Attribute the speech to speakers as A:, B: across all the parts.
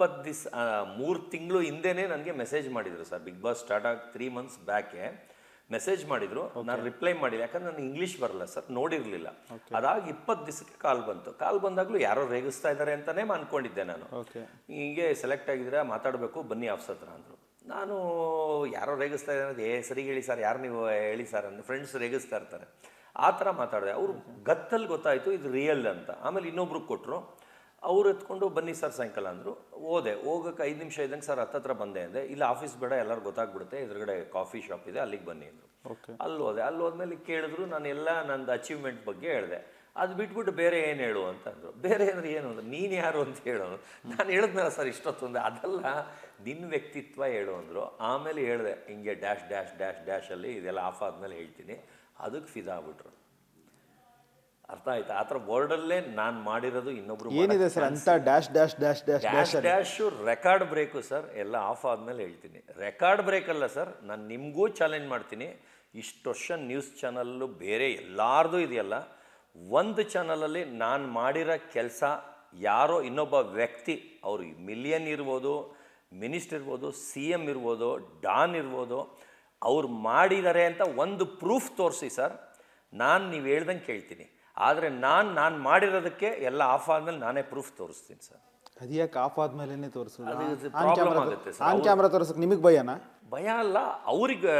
A: ಇಪ್ಪತ್ತು ದಿವಸ ಮೂರು ತಿಂಗಳು ಹಿಂದೆನೇ ನನಗೆ ಮೆಸೇಜ್ ಮಾಡಿದರು ಸರ್. ಬಿಗ್ ಬಾಸ್ ಸ್ಟಾರ್ಟ್ ಆಗಿ ತ್ರೀ ಮಂತ್ಸ್ ಬ್ಯಾಕೆ ಮೆಸೇಜ್ ಮಾಡಿದರು. ನಾನು ರಿಪ್ಲೈ ಮಾಡಿಲ್ಲ. ಯಾಕಂದ್ರೆ ನನಗೆ ಇಂಗ್ಲೀಷ್ ಬರಲ್ಲ ಸರ್. ನೋಡಿರಲಿಲ್ಲ. ಅದಾಗಿ ಇಪ್ಪತ್ತು ದಿವಸಕ್ಕೆ ಕಾಲ್ ಬಂತು. ಕಾಲ್ ಬಂದಾಗಲೂ ಯಾರೋ ರೇಗಿಸ್ತಾ ಇದ್ದಾರೆ ಅಂತಲೇ ಅನ್ಕೊಂಡಿದ್ದೆ ನಾನು. ಹೀಗೆ ಸೆಲೆಕ್ಟ್ ಆಗಿದ್ರೆ ಮಾತಾಡಬೇಕು ಬನ್ನಿ ಆಫೀಸ್ ಹತ್ರ ಅಂದರು. ನಾನು ಯಾರೋ ರೇಗಿಸ್ತಾ ಇದ್ದಾರೆ ಅಂತ, ಏ ಸರಿ ಹೇಳಿ ಸರ್. ಯಾರು ನೀವು? ಹೇಳಿ ಸರ್. ಅಂದ್ರೆ ಫ್ರೆಂಡ್ಸ್ ರೇಗಿಸ್ತಾ ಇರ್ತಾರೆ. ಆ ಥರ ಮಾತಾಡಿದೆ. ಅವರು ಗತ್ತಲ್ಲಿ ಗೊತ್ತಾಯಿತು ಇದು ರಿಯಲ್ ಅಂತ. ಆಮೇಲೆ ಇನ್ನೊಬ್ರಿಗೆ ಕೊಟ್ಟರು ಅವ್ರು ಎತ್ಕೊಂಡು ಬನ್ನಿ ಸರ್ ಸಾಯಂಕಾಲ ಅಂದರು. ಹೋದೆ. ಹೋಗಕ್ಕೆ ಐದು ನಿಮಿಷ ಇದ್ದಂಗೆ ಸರ್ ಹತ್ತತ್ರ ಬಂದೆ ಅಂದೆ. ಇಲ್ಲ ಆಫೀಸ್ ಬೇಡ ಎಲ್ಲರೂ ಗೊತ್ತಾಗ್ಬಿಡುತ್ತೆ. ಎದುರುಗಡೆ ಕಾಫಿ ಶಾಪ್ ಇದೆ ಅಲ್ಲಿಗೆ ಬನ್ನಿ ಅಂದರು. ಅಲ್ಲಿ ಹೋದೆ. ಅಲ್ಲಿ ಹೋದ್ಮೇಲೆ ಕೇಳಿದ್ರು ನಾನು ಎಲ್ಲ ನಂದು ಅಚೀವ್ಮೆಂಟ್ ಬಗ್ಗೆ ಹೇಳಿದೆ. ಅದು ಬಿಟ್ಬಿಟ್ಟು ಬೇರೆ ಏನು ಹೇಳು ಅಂತ ಅಂದರು. ಬೇರೆ ಅಂದರೆ ಏನು ಅಂದ್ರೆ ನೀನು ಯಾರು ಅಂತ ಹೇಳು ನಾನು ಹೇಳಿದ್ನಲ್ಲ ಸರ್ ಇಷ್ಟೊತ್ತೊಂದು. ಅದಲ್ಲ ನಿನ್ನ ವ್ಯಕ್ತಿತ್ವ ಹೇಳು ಅಂದರು. ಆಮೇಲೆ ಹೇಳಿದೆ ಹಿಂಗೆ ಡ್ಯಾಶ್ ಡ್ಯಾಶ್ ಡ್ಯಾಶ್ ಡ್ಯಾಶಲ್ಲಿ ಇದೆಲ್ಲ ಆಫ್ ಆದಮೇಲೆ ಹೇಳ್ತೀನಿ. ಅದಕ್ಕೆ ಫಿದಾ ಆಗ್ಬಿಟ್ರು. ಅರ್ಥ ಆಯ್ತಾ? ಆ ಥರ ವರ್ಡಲ್ಲೇ ನಾನು ಮಾಡಿರೋದು ಇನ್ನೊಬ್ರು
B: ಏನಿದೆ ಸರ್? ಅಂತ dash dash dash dash dash
A: dash dash record break sir ಎಲ್ಲ ಆಫ್ ಆದಮೇಲೆ ಹೇಳ್ತೀನಿ. ರೆಕಾರ್ಡ್ ಬ್ರೇಕ್ ಅಲ್ಲ ಸರ್ ನಾನು ನಿಮಗೂ ಚಾಲೆಂಜ್ ಮಾಡ್ತೀನಿ. ಇಷ್ಟು ವರ್ಷ ನ್ಯೂಸ್ ಚಾನಲ್ಲು ಬೇರೆ ಎಲ್ಲಾರ್ದು ಇದೆಯಲ್ಲ ಒಂದು ಚಾನಲಲ್ಲಿ ನಾನು ಮಾಡಿರೋ ಕೆಲಸ ಯಾರೋ ಇನ್ನೊಬ್ಬ ವ್ಯಕ್ತಿ ಅವರು ಮಿಲಿಯನ್ ಇರ್ಬೋದು ಮಿನಿಸ್ಟರ್ ಇರ್ಬೋದು ಸಿ ಎಂ ಇರ್ಬೋದು ಡಾನ್ ಇರ್ಬೋದು ಅವ್ರು ಮಾಡಿದ್ದಾರೆ ಅಂತ ಒಂದು ಪ್ರೂಫ್ ತೋರಿಸಿ ಸರ್ ನಾನು ನೀವು ಹೇಳ್ದಂಗೆ ಕೇಳ್ತೀನಿ. ಆದರೆ ನಾನು ನಾನು ಮಾಡಿರೋದಕ್ಕೆ ಎಲ್ಲ ಆಫ್ ಆದ್ಮೇಲೆ ನಾನೇ ಪ್ರೂಫ್ ತೋರಿಸ್ತೀನಿ ಸರ್.
B: ಅದ್ಯಾಕೆ ಆಫ್ ಆದ್ಮೇಲೆ ತೋರಿಸೋದು? ಆನ್
A: ಆಗುತ್ತೆ
B: ಕ್ಯಾಮ್ರಾ ನಿಮಗೆ ಭಯನಾ?
A: ಭಯ ಅಲ್ಲ ಅವ್ರಿಗೆ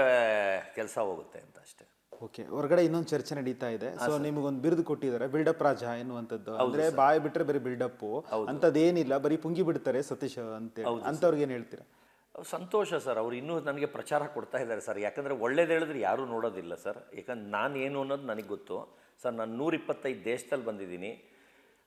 A: ಕೆಲಸ ಹೋಗುತ್ತೆ ಅಂತ ಅಷ್ಟೇ.
B: ಓಕೆ ಹೊರಗಡೆ ಇನ್ನೊಂದು ಚರ್ಚೆ ನಡೀತಾ ಇದೆ. ಸೊ ನಿಮಗೊಂದು ಬಿರುದು ಕೊಟ್ಟಿದ್ದಾರೆ ಬಿಲ್ಡಪ್ ರಾಜ ಎನ್ನುವಂಥದ್ದು. ಅಂದ್ರೆ ಬಾಯಿ ಬಿಟ್ರೆ ಬರೀ ಬಿಲ್ಡಪ್ ಅಂತದೇನಿಲ್ಲ ಬರೀ ಪುಂಗಿ ಬಿಡ್ತಾರೆ ಸತೀಶ್ ಅಂತ ಅಂಥವ್ರಿಗೆ ಏನು ಹೇಳ್ತೀರಾ?
A: ಸಂತೋಷ ಸರ್ ಅವ್ರು ಇನ್ನೂ ನನಗೆ ಪ್ರಚಾರ ಕೊಡ್ತಾ ಇದ್ದಾರೆ ಸರ್. ಯಾಕಂದರೆ ಒಳ್ಳೇದು ಹೇಳಿದ್ರೆ ಯಾರೂ ನೋಡೋದಿಲ್ಲ ಸರ್. ಯಾಕಂದ್ರೆ ನಾನು ಏನು ಅನ್ನೋದು ನನಗೆ ಗೊತ್ತು. ಸರ್, ನಾನು ನೂರಿಪ್ಪತ್ತೈದು ದೇಶದಲ್ಲಿ ಬಂದಿದ್ದೀನಿ.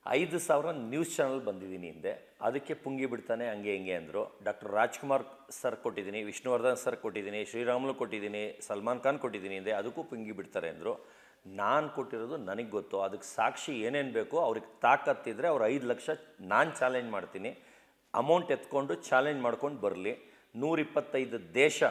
A: ಐದು ಸಾವಿರ ನ್ಯೂಸ್ ಚಾನಲ್ ಬಂದಿದ್ದೀನಿ ಹಿಂದೆ. ಅದಕ್ಕೆ ಪುಂಗಿ ಬಿಡ್ತಾನೆ, ಹಂಗೆ ಹಿಂಗೆ ಅಂದರು. ಡಾಕ್ಟರ್ ರಾಜ್ಕುಮಾರ್ ಸರ್ ಕೊಟ್ಟಿದ್ದೀನಿ, ವಿಷ್ಣುವರ್ಧನ್ ಸರ್ ಕೊಟ್ಟಿದ್ದೀನಿ, ಶ್ರೀರಾಮುಲು ಕೊಟ್ಟಿದ್ದೀನಿ, ಸಲ್ಮಾನ್ ಖಾನ್ ಕೊಟ್ಟಿದ್ದೀನಿ ಹಿಂದೆ. ಅದಕ್ಕೂ ಪುಂಗಿ ಬಿಡ್ತಾರೆ ಅಂದರು. ನಾನು ಕೊಟ್ಟಿರೋದು ನನಗೆ ಗೊತ್ತು. ಅದಕ್ಕೆ ಸಾಕ್ಷಿ ಏನೇನು ಬೇಕೋ ಅವ್ರಿಗೆ ತಾಕತ್ತಿದ್ರೆ ಅವ್ರು ಐದು ಲಕ್ಷ ನಾನು ಚಾಲೆಂಜ್ ಮಾಡ್ತೀನಿ. ಅಮೌಂಟ್ ಎತ್ಕೊಂಡು ಚಾಲೆಂಜ್ ಮಾಡ್ಕೊಂಡು ಬರಲಿ. ನೂರಿಪ್ಪತ್ತೈದು ದೇಶ,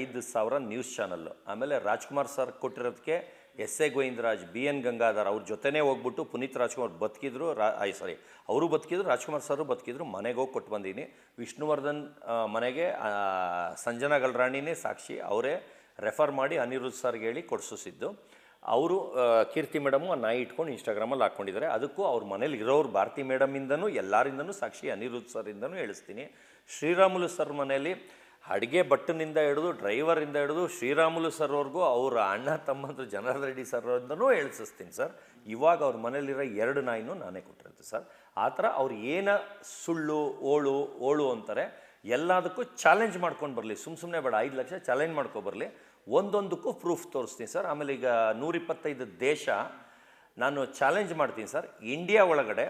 A: ಐದು ಸಾವಿರ ನ್ಯೂಸ್ ಚಾನಲ್ಲು ಆಮೇಲೆ Rajkumar sir ಕೊಟ್ಟಿರೋದಕ್ಕೆ S A Govindaraj B N Gangadhar ಅವ್ರ ಜೊತೆನೇ ಹೋಗ್ಬಿಟ್ಟು ಪುನೀತ್ ರಾಜ್ಕುಮಾರ್ ಬದುಕಿದ್ರು, ರಾ, ಐ ಸಾರಿ ಅವರು ಬದುಕಿದ್ರು, ರಾಜ್ಕುಮಾರ್ ಸರ್ ಬದುಕಿದ್ರು, ಮನೆಗೆ ಹೋಗಿ ಕೊಟ್ಟು ಬಂದೀನಿ. ವಿಷ್ಣುವರ್ಧನ್ ಮನೆಗೆ ಸಂಜನಾ ಗಲ್ರಾಣಿನೇ ಸಾಕ್ಷಿ, ಅವರೇ ರೆಫರ್ ಮಾಡಿ ಅನಿರುದ್ಧ್ ಸರ್ಗೆ ಹೇಳಿ ಕೊಡಿಸಿದ್ದು ಅವರು ಕೀರ್ತಿ ಮೇಡಮು ಆ ನಾಯಿ ಇಟ್ಕೊಂಡು ಇನ್ಸ್ಟಾಗ್ರಾಮಲ್ಲಿ ಹಾಕ್ಕೊಂಡಿದ್ದಾರೆ ಅದಕ್ಕೂ ಅವ್ರ ಮನೇಲಿ ಇರೋರು ಭಾರತಿ ಮೇಡಮಿಂದನೂ ಎಲ್ಲರಿಂದನೂ ಸಾಕ್ಷಿ ಅನಿರುದ್ಧ್ ಸರಿಂದನೂ ಹೇಳಿಸ್ತೀನಿ. ಶ್ರೀರಾಮುಲು ಸರ್ ಮನೆಯಲ್ಲಿ ಅಡುಗೆ ಭಟ್ಟನಿಂದ ಹಿಡಿದು ಡ್ರೈವರಿಂದ ಹಿಡಿದು ಶ್ರೀರಾಮುಲು ಸರ್ವರೆಗೂ ಅವರ ಅಣ್ಣ ತಮ್ಮಂದ್ರು ಜನಾರ್ದನ್ ರೆಡ್ಡಿ ಸರ್ವರಿಂದನೂ ಹೇಳಿಸ್ತೀನಿ ಸರ್ ಇವಾಗ ಅವ್ರ ಮನೇಲಿರೋ ಎರಡು ನಾಯಿನೂ ನಾನೇ ಕೊಟ್ಟಿರ್ತೀನಿ ಸರ್ ಆ ಥರ ಅವ್ರು ಏನ ಸುಳ್ಳು, ಓಳು ಓಳು ಅಂತಾರೆ, ಎಲ್ಲದಕ್ಕೂ ಚಾಲೆಂಜ್ ಮಾಡ್ಕೊಂಡು ಬರಲಿ. ಸುಮ್ಮ ಸುಮ್ಮನೆ ಬೇಡ, ಐದು ಲಕ್ಷ ಚಾಲೆಂಜ್ ಮಾಡ್ಕೊಬರಲಿ ಒಂದೊಂದಕ್ಕೂ ಪ್ರೂಫ್ ತೋರಿಸ್ತೀನಿ ಸರ್ ಆಮೇಲೆ ಈಗ ನೂರಿಪ್ಪತ್ತೈದು ದೇಶ ನಾನು ಚಾಲೆಂಜ್ ಮಾಡ್ತೀನಿ ಸರ್ ಇಂಡಿಯಾ ಒಳಗಡೆ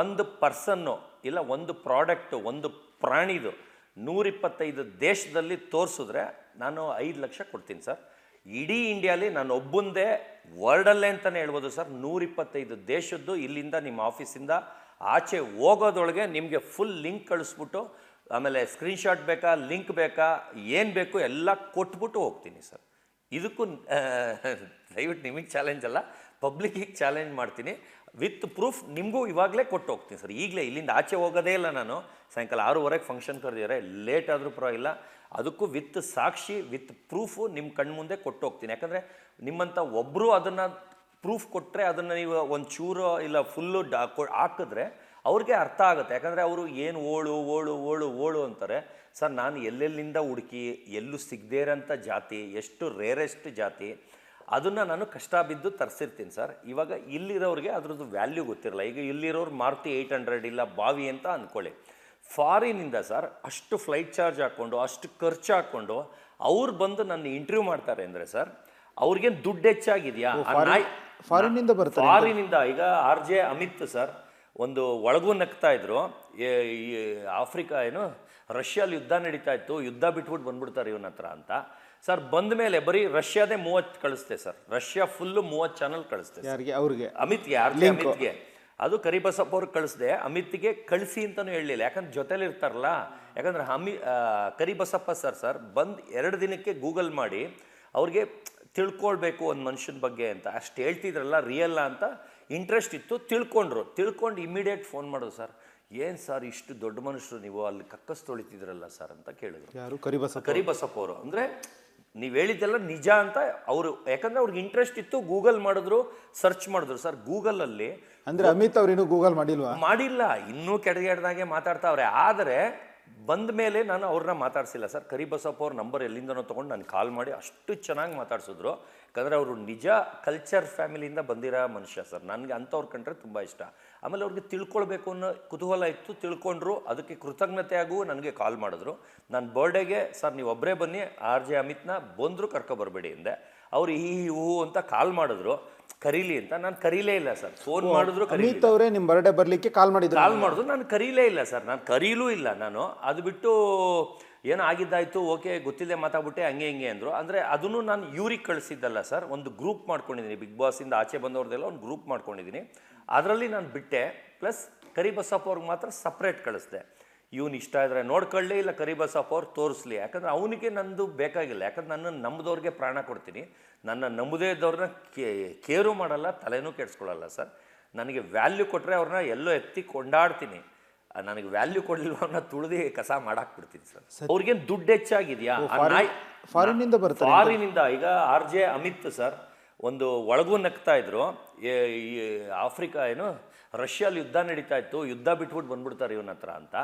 A: ಒಂದು ಪರ್ಸನ್ನು ಇಲ್ಲ, ಒಂದು ಪ್ರಾಡಕ್ಟು ಒಂದು ಪ್ರಾಣಿದು ನೂರಿಪ್ಪತ್ತೈದು ದೇಶದಲ್ಲಿ ತೋರಿಸಿದ್ರೆ ನಾನು ಐದು ಲಕ್ಷ ಕೊಡ್ತೀನಿ ಸರ್. ಇಡೀ ಇಂಡಿಯಾಲಿ ನಾನು ಒಬ್ಬಂದೇ ವರ್ಲ್ಡಲ್ಲೇ ಅಂತಲೇ ಹೇಳ್ಬೋದು ಸರ್. ನೂರಿಪ್ಪತ್ತೈದು ದೇಶದ್ದು ಇಲ್ಲಿಂದ ನಿಮ್ಮ ಆಫೀಸಿಂದ ಆಚೆ ಹೋಗೋದೊಳಗೆ ನಿಮಗೆ ಫುಲ್ ಲಿಂಕ್ ಕಳಿಸ್ಬಿಟ್ಟು ಆಮೇಲೆ ಸ್ಕ್ರೀನ್ಶಾಟ್ ಬೇಕಾ ಲಿಂಕ್ ಬೇಕಾ, ಏನು ಬೇಕು ಎಲ್ಲ ಕೊಟ್ಬಿಟ್ಟು ಹೋಗ್ತೀನಿ ಸರ್. ಇದಕ್ಕೂ ದಯವಿಟ್ಟು ನಿಮಗೆ ಚಾಲೆಂಜ್ ಅಲ್ಲ ಪಬ್ಲಿಕ್ಕಿಗೆ ಚಾಲೆಂಜ್ ಮಾಡ್ತೀನಿ. ವಿತ್ ಪ್ರೂಫ್ ನಿಮಗೂ ಇವಾಗಲೇ ಕೊಟ್ಟು ಹೋಗ್ತೀನಿ ಸರ್. ಈಗಲೇ ಇಲ್ಲಿಂದ ಆಚೆ ಹೋಗೋದೇ ಇಲ್ಲ ನಾನು. ಸಾಯಂಕಾಲ ಆರೂವರೆಗೆ ಫಂಕ್ಷನ್ ಕರೆದಿದ್ದಾರೆ. ಲೇಟ್ ಆದರೂ ಪರವಾಗಿಲ್ಲ. ಅದಕ್ಕೂ ವಿತ್ ಸಾಕ್ಷಿ ವಿತ್ ಪ್ರೂಫು ನಿಮ್ಮ ಕಣ್ಮುಂದೆ ಕೊಟ್ಟು ಹೋಗ್ತೀನಿ. ಯಾಕಂದರೆ ನಿಮ್ಮಂಥ ಒಬ್ಬರು ಅದನ್ನು ಪ್ರೂಫ್ ಕೊಟ್ಟರೆ ಅದನ್ನು ನೀವು ಒಂದು ಚೂರು ಇಲ್ಲ ಫುಲ್ಲು ಡಾ, ಹಾಕಿದ್ರೆ ಅವ್ರಿಗೆ ಅರ್ಥ ಆಗುತ್ತೆ. ಯಾಕಂದರೆ ಅವರು ಏನು ಓಳು ಓಳು ಓಳು ಓಳು ಅಂತಾರೆ. ಸರ್ ನಾನು ಎಲ್ಲೆಲ್ಲಿಂದ ಹುಡುಕಿ ಎಲ್ಲೂ ಸಿಗದೇ ಇರೋಂಥ ಜಾತಿ ಎಷ್ಟು ರೇರೆಸ್ಟ್ ಜಾತಿ ಅದನ್ನು ನಾನು ಕಷ್ಟ ಬಿದ್ದು ತರಿಸಿರ್ತೀನಿ ಸರ್. ಇವಾಗ ಇಲ್ಲಿರೋರಿಗೆ ಅದ್ರದ್ದು ವ್ಯಾಲ್ಯೂ ಗೊತ್ತಿರಲ್ಲ. ಈಗ ಇಲ್ಲಿರೋರು ಮಾರುತಿ ಏಯ್ಟ್ ಹಂಡ್ರೆಡ್ ಇಲ್ಲ ಬಾವಿ ಅಂತ ಅಂದ್ಕೊಳ್ಳಿ ಫಾರಿನಿಂದ ಸರ್ ಅಷ್ಟು ಫ್ಲೈಟ್ ಚಾರ್ಜ್ ಹಾಕ್ಕೊಂಡು ಅಷ್ಟು ಖರ್ಚು ಹಾಕ್ಕೊಂಡು ಅವ್ರು ಬಂದು ನನ್ನ ಇಂಟರ್ವ್ಯೂ ಮಾಡ್ತಾರೆ ಅಂದರೆ ಸರ್ ಅವ್ರಿಗೇನು ದುಡ್ಡು ಹೆಚ್ಚಾಗಿದೆಯಾ?
B: ಫಾರಿನಿಂದ ಬರ್ತಾರೆ
A: ಫಾರಿನಿಂದ ಈಗ ಆರ್ ಜೆ ಅಮಿತ್ ಸರ್ ಒಂದು ಒಳಗೂ ನಗ್ತಾ ಇದ್ರು. ಆಫ್ರಿಕಾ ಏನು ರಷ್ಯಲ್ಲಿ ಯುದ್ಧ ನಡೀತಾ ಇತ್ತು ಯುದ್ಧ ಬಿಟ್ಬಿಟ್ಟು ಬಂದ್ಬಿಡ್ತಾರೆ ಇವನ ಹತ್ರ ಅಂತ. ಸರ್ ಬಂದ ಮೇಲೆ ಬರೀ ರಷ್ಯಾದೇ ಮೂವತ್ತು ಕಳಿಸ್ತೆ ಸರ್. ರಷ್ಯಾ ಫುಲ್ಲು ಮೂವತ್ತು ಚಾನಲ್ ಕಳಿಸ್ತೆ.
B: ಯಾರಿಗೆ? ಅವ್ರಿಗೆ?
A: ಅಮಿತ್ಗೆ ಯಾರಿಗೆ ಅಮಿತ್ಗೆ. ಅದು ಕರಿಬಸಪ್ಪ ಅವ್ರಿಗೆ ಕಳಿಸ್ದೆ. ಅಮಿತ್ಗೆ ಕಳಿಸಿ ಅಂತಲೂ ಹೇಳಲಿಲ್ಲ. ಯಾಕಂದ್ರೆ ಜೊತೇಲಿ ಇರ್ತಾರಲ್ಲ. ಯಾಕಂದ್ರೆ ಅಮಿ ಕರಿಬಸಪ್ಪ ಸರ್ ಸರ್ ಬಂದು ಎರಡು ದಿನಕ್ಕೆ ಗೂಗಲ್ ಮಾಡಿ ಅವ್ರಿಗೆ ತಿಳ್ಕೊಳ್ಬೇಕು ಒಂದು ಮನುಷ್ಯನ ಬಗ್ಗೆ ಅಂತ. ಅಷ್ಟು ಹೇಳ್ತಿದ್ರಲ್ಲ ರಿಯಲ್ಲ ಅಂತ ಇಂಟ್ರೆಸ್ಟ್ ಇತ್ತು ತಿಳ್ಕೊಂಡ್ರು. ತಿಳ್ಕೊಂಡು ಇಮಿಡಿಯೇಟ್ ಫೋನ್ ಮಾಡೋದು ಸರ್ ಏನು ಸರ್ ಇಷ್ಟು ದೊಡ್ಡ ಮನುಷ್ಯರು ನೀವು ಅಲ್ಲಿ ಕಕ್ಕಸ್ ತೊಳಿತಿದ್ರಲ್ಲ ಸರ್? ಅಂತ ಕೇಳಿದ್ರು.
B: ಯಾರು? ಕರಿಬಸ
A: ಕರಿಬಸಪ್ಪ ಅವರು. ಅಂದರೆ ನೀವು ಹೇಳಿದ್ದೆಲ್ಲ ನಿಜ ಅಂತ ಅವರು ಯಾಕಂದ್ರೆ ಅವ್ರಿಗೆ ಇಂಟ್ರೆಸ್ಟ್ ಇತ್ತು ಗೂಗಲ್ ಮಾಡಿದ್ರು ಸರ್ಚ್ ಮಾಡಿದ್ರು. ಸರ್ ಗೂಗಲಲ್ಲಿ
B: ಅಂದ್ರೆ ಅಮಿತ್ ಅವ್ರೇನು ಗೂಗಲ್ ಮಾಡಿಲ್ವಾ?
A: ಮಾಡಿಲ್ಲ. ಇನ್ನೂ ಕೆಡಗೆಡ್ದಾಗೆ ಮಾತಾಡ್ತಾವ್ರೆ. ಆದರೆ ಬಂದ ಮೇಲೆ ನಾನು ಅವ್ರನ್ನ ಮಾತಾಡಿಸಿಲ್ಲ ಸರ್. ಕರಿಬಸಪ್ಪ ಅವ್ರ ನಂಬರ್ ಎಲ್ಲಿಂದನೋ ತೊಗೊಂಡು ನಾನು ಕಾಲ್ ಮಾಡಿ ಅಷ್ಟು ಚೆನ್ನಾಗಿ ಮಾತಾಡಿಸಿದ್ರು. ಯಾಕಂದರೆ ಅವರು ನಿಜ ಕಲ್ಚರ್ ಫ್ಯಾಮಿಲಿಯಿಂದ ಬಂದಿರೋ ಮನುಷ್ಯ ಸರ್. ನನಗೆ ಅಂಥವ್ರ ಕಂಡ್ರೆ ತುಂಬ ಇಷ್ಟ. ಆಮೇಲೆ ಅವ್ರಿಗೆ ತಿಳ್ಕೊಳ್ಬೇಕು ಅನ್ನೋ ಕುತೂಹಲ ಇತ್ತು, ತಿಳ್ಕೊಂಡ್ರು. ಅದಕ್ಕೆ ಕೃತಜ್ಞತೆಯಾಗೂ ನನಗೆ ಕಾಲ್ ಮಾಡಿದ್ರು. ನನ್ನ ಬರ್ಡೇಗೆ ಸರ್, ನೀವು ಒಬ್ಬರೇ ಬನ್ನಿ, ಆರ್ ಜೆ ಅಮಿತ್ನ ಬಂದರೂ ಕರ್ಕೊಬರ್ಬೇಡಿ ಅಂದೆ ಅವ್ರು ಈ ಹೂ ಅಂತ ಕಾಲ್ ಮಾಡಿದ್ರು. ಕರೀಲಿ ಅಂತ. ನಾನು ಕರೀಲೇ ಇಲ್ಲ ಸರ್. ಫೋನ್ ಮಾಡಿದ್ರು
B: ಅಮಿತ್ ಅವರೇ ನಿಮ್ಮ ಬರ್ಡೇ ಬರಲಿಕ್ಕೆ ಕಾಲ್ ಮಾಡಿದ್ರು
A: ಕಾಲ್ ಮಾಡಿದ್ರು. ನಾನು ಕರೀಲೇ ಇಲ್ಲ ಸರ್. ನಾನು ಕರೀಲೂ ಇಲ್ಲ ನಾನು. ಅದು ಬಿಟ್ಟು ಏನೋ ಆಗಿದ್ದಾಯ್ತು ಓಕೆ ಗೊತ್ತಿಲ್ಲದೆ ಮಾತಾಡ್ಬಿಟ್ಟೆ ಹಂಗೆ ಹಿಂಗೆ ಅಂದರು. ಅಂದರೆ ಅದನ್ನು ನಾನು ಇವ್ರಿಗೆ ಕಳಿಸಿದ್ದಲ್ಲ ಸರ್. ಒಂದು ಗ್ರೂಪ್ ಮಾಡ್ಕೊಂಡಿದ್ದೀನಿ. ಬಿಗ್ ಬಾಸಿಂದ ಆಚೆ ಬಂದವ್ರದ್ದೆಲ್ಲ ಒಂದು ಗ್ರೂಪ್ ಮಾಡ್ಕೊಂಡಿದ್ದೀನಿ. ಅದರಲ್ಲಿ ನಾನು ಬಿಟ್ಟೆ. ಪ್ಲಸ್ ಕರಿಬಸಪ್ಪ ಅವ್ರಿಗೆ ಮಾತ್ರ ಸಪ್ರೇಟ್ ಕಳಿಸ್ದೆ. ಇವ್ನು ಇಷ್ಟ ಇದ್ರೆ ನೋಡ್ಕೊಳ್ಳಿ ಇಲ್ಲ ಕರಿಬಸಪ್ಪ ಅವ್ರು ತೋರಿಸ್ಲಿ. ಯಾಕಂದರೆ ಅವನಿಗೆ ನಂದು ಬೇಕಾಗಿಲ್ಲ. ಯಾಕಂದ್ರೆ ನನ್ನ ನಂಬದವ್ರಿಗೆ ಪ್ರಾಣ ಕೊಡ್ತೀನಿ. ನನ್ನ ನಂಬದೇ ಇದ್ದವ್ರನ್ನ ಕೇರು ಮಾಡಲ್ಲ ತಲೆನೂ ಕೆಡಿಸ್ಕೊಳ್ಳಲ್ಲ ಸರ್. ನನಗೆ ವ್ಯಾಲ್ಯೂ ಕೊಟ್ಟರೆ ಅವ್ರನ್ನ ಎಲ್ಲೋ ಎತ್ತಿ ಕೊಂಡಾಡ್ತೀನಿ. ನನಗೆ ವ್ಯಾಲ್ಯೂ ಕೊಡಲಿಲ್ಲ ಅವ್ರನ್ನ ತುಳಿದು ಕಸ ಮಾಡಾಕ್ಬಿಡ್ತೀನಿ ಸರ್. ಅವ್ರಿಗೇನು ದುಡ್ಡು ಹೆಚ್ಚಾಗಿದೆಯಾ?
B: ಫಾರಿನಿಂದ ಬರ್ತಾರೆ
A: ಫಾರಿನಿಂದ ಈಗ ಆರ್ ಜೆ ಅಮಿತ್ ಸರ್ ಒಂದು ಒಳಗೂ ನಗ್ತಾ ಇದ್ರು. ಆಫ್ರಿಕಾ ಏನು ರಷ್ಯಲ್ಲಿ ಯುದ್ಧ ನಡೀತಾ ಇತ್ತು. ಯುದ್ಧ ಬಿಟ್ಬಿಟ್ಟು ಬಂದ್ಬಿಡ್ತಾರೆ ಇವನ ಹತ್ರ ಅಂತ.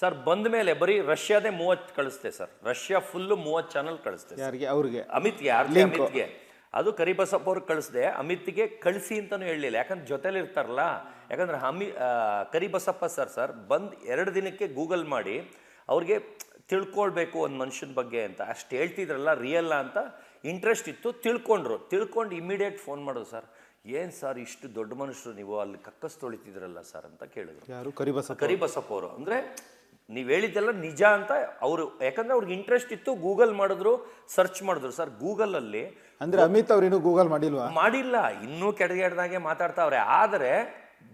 A: ಸರ್ ಬಂದ ಮೇಲೆ ಬರೀ ರಷ್ಯಾದೇ ಮೂವತ್ತು ಕಳಿಸ್ತೆ ಸರ್. ರಷ್ಯಾ ಫುಲ್ಲು ಮೂವತ್ತು ಚಾನಲ್ ಕಳಿಸ್ತೆ
B: ಯಾರಿಗೆ? ಅವ್ರಿಗೆ.
A: ಅಮಿತ್ಗೆ ಜೆ ಅಮಿತ್ಗೆ. ಅದು ಕರಿಬಸಪ್ಪ ಅವ್ರಿಗೆ ಕಳಿಸ್ದೆ. ಅಮಿತ್ಗೆ ಕಳಿಸಿ ಅಂತಲೂ ಹೇಳಲಿಲ್ಲ. ಯಾಕಂದ್ರೆ ಜೊತೆಲಿ ಇರ್ತಾರಲ್ಲ. ಯಾಕಂದ್ರೆ ಅಮಿ ಕರಿಬಸಪ್ಪ ಸರ್ ಸರ್ ಬಂದು ಎರಡು ದಿನಕ್ಕೆ ಗೂಗಲ್ ಮಾಡಿ ಅವ್ರಿಗೆ ತಿಳ್ಕೊಳ್ಬೇಕು ಒಂದು ಮನುಷ್ಯನ ಬಗ್ಗೆ ಅಂತ. ಅಷ್ಟು ಹೇಳ್ತಿದ್ರಲ್ಲ ರಿಯಲ್ಲ ಅಂತ ಇಂಟ್ರೆಸ್ಟ್ ಇತ್ತು. ತಿಳ್ಕೊಂಡ್ರು. ತಿಳ್ಕೊಂಡು ಇಮಿಡಿಯೇಟ್ ಫೋನ್ ಮಾಡೋದು ಸರ್. ಏನು ಸರ್ ಇಷ್ಟು ದೊಡ್ಡ ಮನುಷ್ಯರು ನೀವು ಅಲ್ಲಿ ಕಕ್ಕಸ್ ತೊಳಿತಿದ್ರಲ್ಲ ಸರ್ ಅಂತ ಕೇಳಿದ್ರು.
B: ಯಾರು? ಕರಿಬಸ
A: ಕರಿಬಸಪ್ಪ ಅವರು. ಅಂದರೆ ನೀವು ಹೇಳಿದ್ದೆಲ್ಲ ನಿಜ ಅಂತ ಅವರು ಯಾಕಂದ್ರೆ ಅವ್ರಿಗೆ ಇಂಟ್ರೆಸ್ಟ್ ಇತ್ತು ಗೂಗಲ್ ಮಾಡಿದ್ರು ಸರ್ಚ್ ಮಾಡಿದ್ರು. ಸರ್ ಗೂಗಲಲ್ಲಿ
B: ಅಂದ್ರೆ ಅಮಿತ್ ಅವ್ರು ಇನ್ನೂ ಗೂಗಲ್ ಮಾಡಿಲ್ವಾ?
A: ಮಾಡಿಲ್ಲ. ಇನ್ನೂ ಕೆಡಗೆಡ್ದಾಗೆ ಮಾತಾಡ್ತಾವ್ರೆ. ಆದರೆ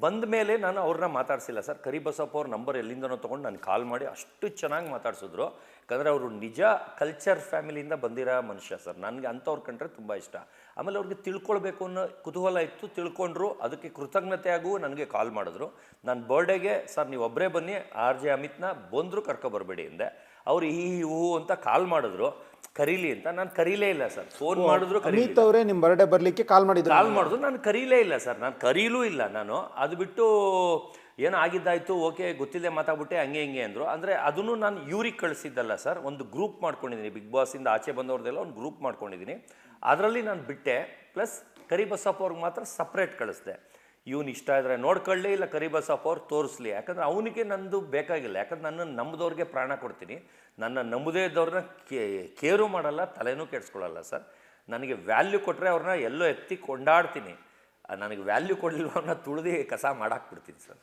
A: ಬಂದ ಮೇಲೆ ನಾನು ಅವ್ರನ್ನ ಮಾತಾಡಿಸಿಲ್ಲ. ಸರ್ ಕರಿಬಸಪ್ಪ ಅವ್ರ ನಂಬರ್ ಎಲ್ಲಿಂದನೋ ತೊಗೊಂಡು ನಾನು ಕಾಲ್ ಮಾಡಿ ಅಷ್ಟು ಚೆನ್ನಾಗಿ ಮಾತಾಡ್ಸಿದ್ರು. ಯಾಕಂದರೆ ಅವರು ನಿಜ ಕಲ್ಚರ್ ಫ್ಯಾಮಿಲಿಯಿಂದ ಬಂದಿರೋ ಮನುಷ್ಯ ಸರ್ ನನಗೆ ಅಂಥವ್ರು ಕಂಡ್ರೆ ತುಂಬ ಇಷ್ಟ. ಆಮೇಲೆ ಅವ್ರಿಗೆ ತಿಳ್ಕೊಳ್ಬೇಕು ಅನ್ನೋ ಕುತೂಹಲ ಇತ್ತು ತಿಳ್ಕೊಂಡ್ರು. ಅದಕ್ಕೆ ಕೃತಜ್ಞತೆಯಾಗೂ ನನಗೆ ಕಾಲ್ ಮಾಡಿದ್ರು. ನನ್ನ ಬರ್ಡೇಗೆ ಸರ್ ನೀವು ಒಬ್ಬರೇ ಬನ್ನಿ ಆರ್ ಜೆ ಅಮಿತ್ನ ಬಂದರೂ ಕರ್ಕೊಬರ್ಬೇಡಿ ಅಂದೆ. ಅವ್ರು ಈ ಹೂ ಅಂತ ಕಾಲ್ ಮಾಡಿದ್ರು. ಕರೀಲಿ ಅಂತ. ನಾನು ಕರೀಲೇ ಇಲ್ಲ ಸರ್. ಫೋನ್ ಮಾಡಿದ್ರು ಕರೀತವ್ರೆ
B: ಅಮಿತ್ ಅವರೇ ನಿಮ್ಮ ಬರ್ಡೇ ಬರಲಿಕ್ಕೆ ಕಾಲ್ ಮಾಡಿದ್ರು.
A: ಕಾಲ್ ಮಾಡಿದ್ರು. ನಾನು ಕರೀಲೇ ಇಲ್ಲ ಸರ್. ನಾನು ಕರೀಲೂ ಇಲ್ಲ ನಾನು. ಅದು ಬಿಟ್ಟು ಏನೋ ಆಗಿದ್ದಾಯಿತು ಓಕೆ ಗೊತ್ತಿಲ್ಲದೆ ಮಾತಾಡ್ಬಿಟ್ಟೆ ಹಂಗೆ ಹಿಂಗೆ ಅಂದರು. ಅಂದರೆ ಅದನ್ನು ನಾನು ಇವ್ರಿಗೆ ಕಳಿಸಿದ್ದಲ್ಲ ಸರ್. ಒಂದು ಗ್ರೂಪ್ ಮಾಡ್ಕೊಂಡಿದ್ದೀನಿ ಬಿಗ್ ಬಾಸಿಂದ ಆಚೆ ಬಂದವ್ರದ್ದೆಲ್ಲ ಒಂದು ಗ್ರೂಪ್ ಮಾಡ್ಕೊಂಡಿದ್ದೀನಿ ಅದರಲ್ಲಿ ನಾನು ಬಿಟ್ಟೆ ಪ್ಲಸ್ ಕರಿಬಸಪ್ಪ ಅವ್ರಿಗೆ ಮಾತ್ರ ಸಪ್ರೇಟ್ ಕಳಿಸ್ದೆ. ಇವನು ಇಷ್ಟ ಇದ್ರೆ ನೋಡ್ಕೊಳ್ಳಿ, ಇಲ್ಲ ಕರಿಬಸಪ್ಪ ಅವ್ರು ತೋರಿಸ್ಲಿ. ಯಾಕಂದರೆ ಅವನಿಗೆ ನಂದು ಬೇಕಾಗಿಲ್ಲ. ಯಾಕಂದ್ರೆ ನನ್ನ ನಂಬದವ್ರಿಗೆ ಪ್ರಾಣ ಕೊಡ್ತೀನಿ. ನನ್ನ ನಂಬದೇ ಇದ್ದವ್ರನ್ನ ಕೇರು ಮಾಡಲ್ಲ, ತಲೆನೂ ಕೆಡಿಸ್ಕೊಳ್ಳಲ್ಲ ಸರ್. ನನಗೆ ವ್ಯಾಲ್ಯೂ ಕೊಟ್ಟರೆ ಅವ್ರನ್ನ ಎಲ್ಲೋ ಎತ್ತಿ ಕೊಂಡಾಡ್ತೀನಿ. ನನಗೆ ವ್ಯಾಲ್ಯೂ ಕೊಡಲಿಲ್ಲ ಅವ್ರನ್ನ ತುಳಿದು ಕಸ ಮಾಡಾಕ್ಬಿಡ್ತೀನಿ ಸರ್.